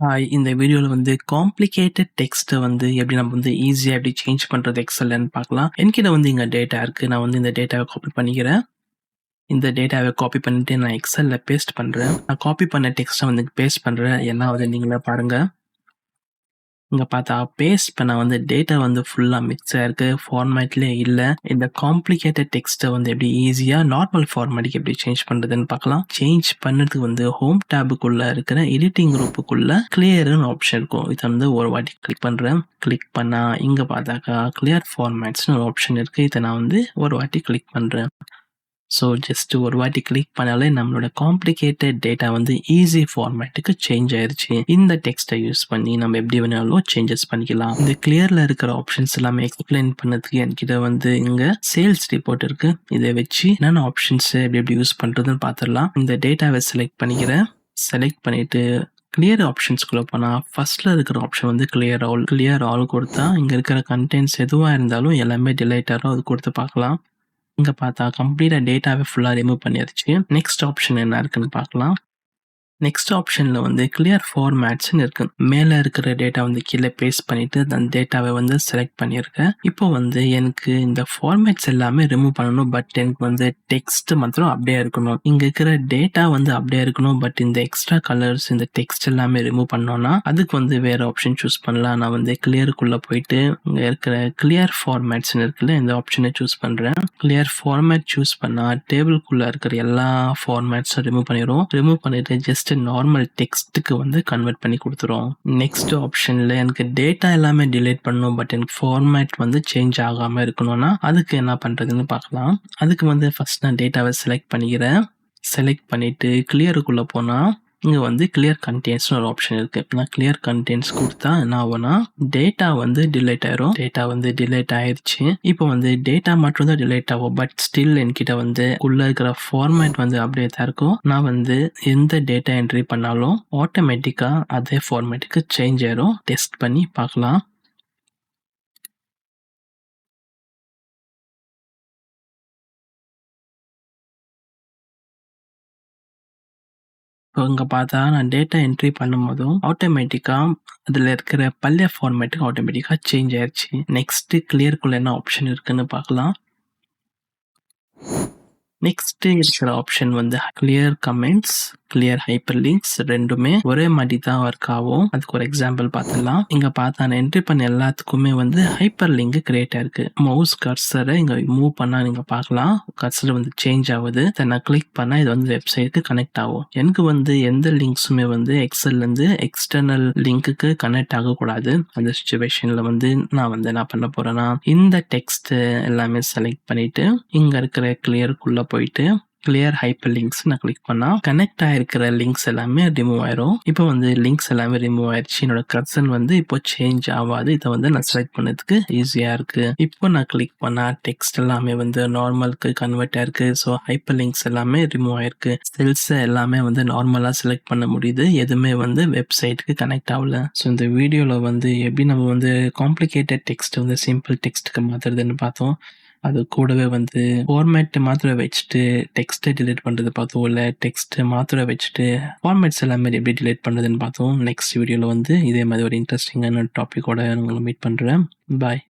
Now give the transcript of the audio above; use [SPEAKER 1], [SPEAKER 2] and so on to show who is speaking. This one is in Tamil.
[SPEAKER 1] ஹாய் இந்த வீடியோவில் வந்து காம்ப்ளிகேட்டட் டெக்ஸ்ட்டை வந்து எப்படி நம்ம வந்து ஈஸியாக எப்படி சேஞ்ச் பண்ணுறது எக்ஸல்லன்னு பார்க்கலாம். என்கிட்ட வந்து இங்கே டேட்டா இருக்குது நான் வந்து இந்த டேட்டாவை காப்பி பண்ணிக்கிறேன். இந்த டேட்டாவை காப்பி பண்ணிட்டு நான் எக்ஸலில் பேஸ்ட் பண்ணுறேன் நான் காப்பி பண்ண டெக்ஸ்ட்டை வந்து பேஸ்ட் பண்ணுறேன் என்ன வந்து நீங்களே பாருங்கள் இங்கே பார்த்தா பேஸ்ட் பண்ண வந்து டேட்டா வந்து ஃபுல்லாக மிக்ஸ் ஆயிருக்கு ஃபார்மேட்லேயே இல்லை. இந்த காம்ப்ளிகேட்டட் டெக்ஸ்ட்டை வந்து எப்படி ஈஸியாக நார்மல் ஃபார்மேட்டுக்கு எப்படி சேஞ்ச் பண்ணுறதுன்னு பார்க்கலாம். சேஞ்ச் பண்ணுறதுக்கு வந்து ஹோம் டேபுக்குள்ளே இருக்கிற எடிட்டிங் குரூப்புக்குள்ளே கிளியர்னு ஆப்ஷன் இருக்கும். இதை வந்து ஒரு வாட்டி கிளிக் பண்ணுறேன் கிளிக் பண்ணால் இங்கே பார்த்தாக்கா கிளியர் ஃபார்மேட்ஸ்னு ஒரு ஆப்ஷன் இருக்குது இதை நான் வந்து ஒரு வாட்டி கிளிக் பண்ணுறேன் ஸோ ஜஸ்ட் ஒரு வாட்டி கிளிக் பண்ணாலே நம்மளோட காம்ப்ளிகேட்டட் டேட்டா வந்து ஈஸி ஃபார்மேட்டுக்கு சேஞ்ச் ஆயிருச்சு. இந்த டெக்ஸ்ட்டை யூஸ் பண்ணி நம்ம எப்படி வேணாலும் சேஞ்சஸ் பண்ணிக்கலாம். இந்த கிளியரில் இருக்கிற ஆப்ஷன்ஸ் எல்லாமே எக்ஸ்பிளைன் பண்ணதுக்கு என்கிட்ட வந்து இங்கே சேல்ஸ் ரிப்போர்ட் இருக்கு. இதை வச்சு என்னென்ன ஆப்ஷன்ஸ் எப்படி எப்படி யூஸ் பண்ணுறதுன்னு பார்த்துடலாம் இந்த டேட்டாவை செலக்ட் பண்ணிக்கிறேன் செலக்ட் பண்ணிட்டு கிளியர் ஆப்ஷன்ஸ்குள்ளே போனால் ஃபர்ஸ்ட்டில் இருக்கிற ஆப்ஷன் வந்து கிளியர் ஆல் கிளியர் ஆல் கொடுத்தா இங்கே இருக்கிற கண்டென்ட்ஸ் எதுவாக இருந்தாலும் எல்லாமே டிலைட் அது கொடுத்து பார்க்கலாம். இங்க பார்த்தா கம்ப்ளீட்டா டேட்டாவே ஃபுல்லா ரிமூவ் பண்ணிருச்சு நெக்ஸ்ட் ஆப்ஷன் என்ன இருக்குன்னு பார்க்கலாம். நெக்ஸ்ட் ஆப்ஷனில் வந்து கிளியர் ஃபார்மேட்ஸ்னு இருக்கு. மேலே இருக்கிற டேட்டா வந்து கீழே பேஸ்ட் பண்ணிட்டு அந்த டேட்டாவை வந்து செலக்ட் பண்ணியிருக்கேன் இப்போ வந்து எனக்கு இந்த ஃபார்மேட்ஸ் எல்லாமே ரிமூவ் பண்ணணும் பட் எனக்கு வந்து டெக்ஸ்ட் மாத்திரம் அப்படியே இருக்கணும். இங்கே இருக்கிற டேட்டா வந்து அப்படியே இருக்கணும் பட் இந்த எக்ஸ்ட்ரா கலர்ஸ் இந்த டெக்ஸ்ட் எல்லாமே ரிமூவ் பண்ணோம்னா அதுக்கு வந்து வேற ஆப்ஷன் சூஸ் பண்ணலாம். நான் வந்து கிளியருக்குள்ளே போயிட்டு இங்கே இருக்கிற கிளியர் ஃபார்மேட்ஸ்னு இருக்குல்ல இந்த ஆப்ஷனை சூஸ் பண்ணுறேன் கிளியர் ஃபார்மேட் சூஸ் பண்ணால் டேபிள்குள்ளே இருக்கிற எல்லா ஃபார்மேட்ஸும் ரிமூவ் பண்ணிடும் ரிமூவ் பண்ணிட்டு ஜஸ்ட் நார்மல் டெக்ஸ்ட்டுக்கு வந்து கன்வெர்ட் பண்ணி கொடுத்துரும். நெக்ஸ்ட் ஆப்ஷனில் எனக்கு டேட்டா எல்லாமே டிலீட் பண்ணணும் பட் எனக்கு ஃபார்மேட் வந்து சேஞ்ச் ஆகாமல் இருக்கணும்னா அதுக்கு என்ன பண்ணுறதுன்னு பார்க்கலாம். அதுக்கு வந்து ஃபர்ஸ்ட் நான் டேட்டாவை செலக்ட் பண்ணிக்கிறேன். செலக்ட் பண்ணிவிட்டு கிளியருக்குள்ளே போனால் இங்கே வந்து கிளியர் கண்டென்ட்ஸ்னு ஒரு ஆப்ஷன் இருக்குது நான் கிளியர் கண்டென்ட்ஸ் கொடுத்தா என்ன ஆகும்னா டேட்டா வந்து டிலேட் ஆயிரும். டேட்டா வந்து டிலேட் ஆயிருச்சு. இப்போ வந்து டேட்டா மட்டும் தான் டிலேட் ஆகும். பட் ஸ்டில் என்கிட்ட வந்து உள்ள இருக்கிற ஃபார்மேட் வந்து அப்படியே தான் இருக்கும். நான் வந்து எந்த டேட்டா என்ட்ரி பண்ணாலும் ஆட்டோமேட்டிக்காக அதே ஃபார்மேட்டுக்கு சேஞ்ச் ஆயிரும். டெஸ்ட் பண்ணி பார்க்கலாம். இப்போ இங்கே பார்த்தா நான் டேட்டா என்ட்ரி பண்ணும்போதும் ஆட்டோமேட்டிக்காக அதில் இருக்கிற பழைய ஃபார்மேட்டுக்கு ஆட்டோமேட்டிக்காக சேஞ்ச் ஆயிடுச்சு நெக்ஸ்ட்டு கிளியருக்குள்ள என்ன ஆப்ஷன் இருக்குன்னு பார்க்கலாம். நெக்ஸ்ட்டு இருக்கிற ஆப்ஷன் வந்து clear comments clear hyperlinks ரெண்டுமே ஒரே மாதிரி தான் ஒர்க் ஆகும். அதுக்கு ஒரு எக்ஸாம்பிள் பார்த்துடலாம். இங்க பார்த்தா என்ட்ரி பண்ண எல்லாத்துக்குமே வந்து ஹைப்பர் லிங்க் கிரியேட் ஆயிருக்கு மவுஸ் கர்சரை இங்க மூவ் பண்ணா நீங்க பார்க்கலாம். கர்சர் வந்து சேஞ்ச் ஆகுது. நான் கிளிக் பண்ணா இது வந்து வெப்சைட்டுக்கு கனெக்ட் ஆகும். எனக்கு வந்து எந்த லிங்க்ஸுமே வந்து எக்ஸல்ல இருந்து எக்ஸ்டர்னல் லிங்க்குக்கு கனெக்ட் ஆகக்கூடாது. அந்த சுச்சுவேஷன்ல வந்து நான் வந்து என்ன பண்ண போறேன்னா இந்த டெக்ஸ்ட் எல்லாமே செலக்ட் பண்ணிட்டு இங்க இருக்கிற கிளியருக்குள்ள போயிட்டு கிளியர் ஹைப்பர் லிங்க்ஸ் நான் கிளிக் பண்ணால் கனெக்ட் ஆகிருக்கிற லிங்க்ஸ் எல்லாமே ரிமூவ் ஆயிரும். இப்போ வந்து லிங்க்ஸ் எல்லாமே ரிமூவ் ஆயிடுச்சு என்னோட கர்சன் வந்து இப்போ சேஞ்ச் ஆகாது. இதை வந்து நான் செலக்ட் பண்ணதுக்கு ஈஸியாக இருக்கு. இப்போ நான் கிளிக் பண்ணால் டெக்ஸ்ட் எல்லாமே வந்து நார்மலுக்கு கன்வெர்ட் ஆயிருக்கு. ஸோ ஹைப்பர் லிங்க்ஸ் எல்லாமே ரிமூவ் ஆயிருக்கு. செல்ஸ் எல்லாமே வந்து நார்மலாக செலக்ட் பண்ண முடியுது. எதுவுமே வந்து வெப்சைட்டுக்கு கனெக்ட் ஆகல. ஸோ இந்த வீடியோவில் வந்து எப்படி நம்ம வந்து காம்ப்ளிகேட்டட் டெக்ஸ்ட் வந்து சிம்பிள் டெக்ஸ்ட்டுக்கு மாத்துறதுன்னு பார்த்தோம். அது கூடவே வந்து ஃபார்மேட் மாத்திர வச்சுட்டு டெக்ஸ்ட்டை டிலீட் பண்ணுறது பார்த்தோம் இல்லை டெக்ஸ்ட் மாத்திர வச்சுட்டு ஃபார்மேட்ஸ் எல்லாமே எப்படி டிலீட் பண்ணுறதுன்னு பார்த்தோம். நெக்ஸ்ட் வீடியோவில் வந்து இதே மாதிரி ஒரு இன்ட்ரெஸ்டிங்கான டாப்பிக்கோட உங்களை மீட் பண்ணுறேன் பாய்